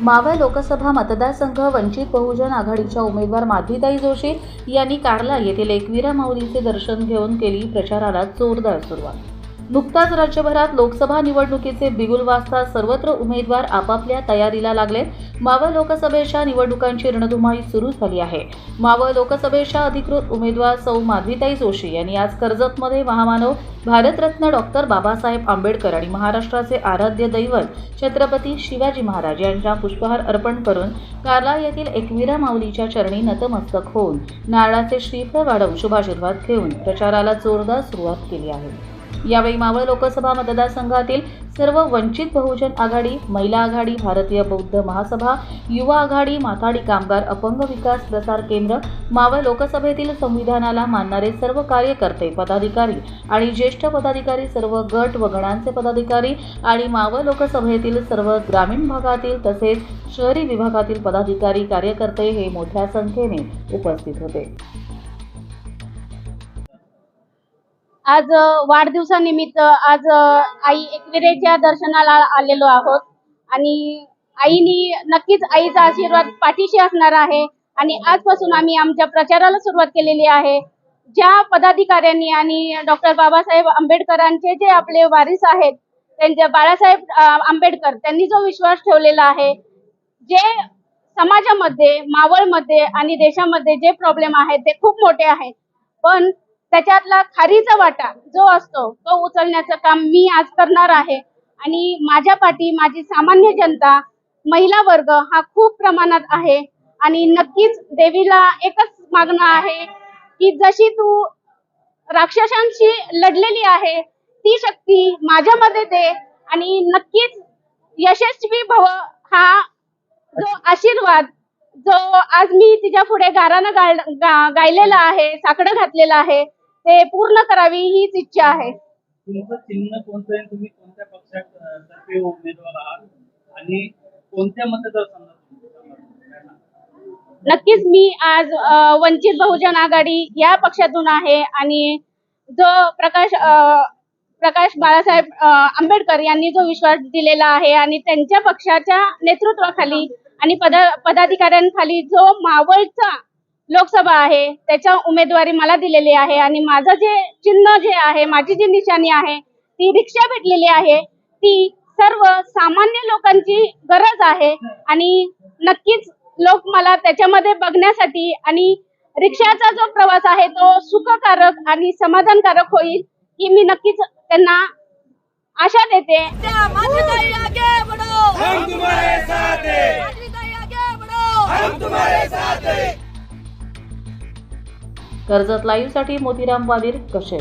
मावळ लोकसभा मतदारसंघ वंचित बहुजन आघाडीच्या उमेदवार माधीताई जोशी यांनी कार्ला येथील एकविरा माऊलीचे दर्शन घेऊन केली प्रचाराला जोरदार सुरुवात. नुकताच राज्यभरात लोकसभा निवडणुकीचे बिगुल वाजता सर्वत्र उमेदवार आपापल्या तयारीला लागले. मावळ लोकसभेच्या निवडणुकांची रणधुमाळी सुरू झाली आहे. मावळ लोकसभेच्या अधिकृत उमेदवार सौ माधवीताई जोशी यांनी आज कर्जतमध्ये महामानव भारतरत्न डॉक्टर बाबासाहेब आंबेडकर आणि महाराष्ट्राचे आराध्य दैवत छत्रपती शिवाजी महाराज यांच्या पुष्पहार अर्पण करून कार्ला येथील एकविरा माऊलीच्या चरणी नतमस्तक होऊन नारळाचे श्रीफळ वाढवून शुभाशीर्वाद घेऊन प्रचाराला जोरदार सुरुवात केली आहे. यावेळी मावळ लोकसभा मतदारसंघातील सर्व वंचित बहुजन आघाडी महिला आघाडी भारतीय बौद्ध महासभा युवा आघाडी माथाडी कामगार अपंग विकास प्रसार केंद्र मावळ लोकसभेतील संविधानाला मानणारे सर्व कार्यकर्ते पदाधिकारी आणि ज्येष्ठ पदाधिकारी सर्व गट व गणांचे पदाधिकारी आणि मावळ लोकसभेतील सर्व ग्रामीण भागातील तसेच शहरी विभागातील पदाधिकारी कार्यकर्ते हे मोठ्या संख्येने उपस्थित होते. आज वाढदिवसानिमित्त आज आई एकविरेच्या दर्शनाला आलेलो आहोत. आणि आईनी नक्कीच आईचा आशीर्वाद पाठीशी असणार आहे. आणि आजपासून आम्ही आमच्या प्रचाराला सुरुवात केलेली आहे. ज्या पदाधिकाऱ्यांनी आणि डॉक्टर बाबासाहेब आंबेडकरांचे जे आपले वारीस आहेत त्यांच्या बाळासाहेब आंबेडकर त्यांनी जो विश्वास ठेवलेला आहे जे समाजामध्ये मावळमध्ये आणि देशामध्ये जे प्रॉब्लेम आहेत ते खूप मोठे आहेत. पण त्याच्यातला खारीचा वाटा जो असतो तो उचलण्याचं काम मी आज करणार आहे. आणि माझ्या पाठी माझी सामान्य जनता महिला वर्ग हा खूप प्रमाणात आहे. आणि नक्कीच देवीला एकच मागणं आहे की जशी तू राक्षसांशी लढलेली आहे ती शक्ती माझ्यामध्ये दे. आणि नक्कीच यशस्वी भव हा जो आशीर्वाद जो आज मी तिच्या पुढे गारानं गा- गायलेला आहे साकडं घातलेलं आहे ते पूर्ण करावी हीच इच्छा आहे. तुमचं चिन्ह कोणतं आहे? तुम्ही कोणत्या पक्षात अं, तर्फे उमेदवार आहात? आणि कोणत्या मतदारसंघात तुम्ही उमेदवार आहात? नक्कीच मी आज वंचित बहुजन आघाडी या पक्षातून आहे आणि जो प्रकाश प्रकाश बाळासाहेब आंबेडकर यांनी जो विश्वास दिलेला आहे आणि त्यांच्या पक्षाच्या नेतृत्वाखाली आणि पदा पदाधिकाऱ्यांखाली जो मावळचा लोकसभा आहे त्याच्या उमेदवारी मला दिलेली आहे आणि माझं जे चिन्ह जे आहे माझी जी निशाणी आहे ती रिक्षा भेटलेली आहे. ती सर्व सामान्य लोकांची गरज आहे आणि नक्कीच लोक मला त्याच्यामध्ये बघण्यासाठी आणि रिक्षाचा जो प्रवास आहे तो सुखकारक आणि समाधानकारक होईल ही मी नक्कीच त्यांना आशा देते. कर्जत लाईव्हसाठी मोतीराम वादीर कसे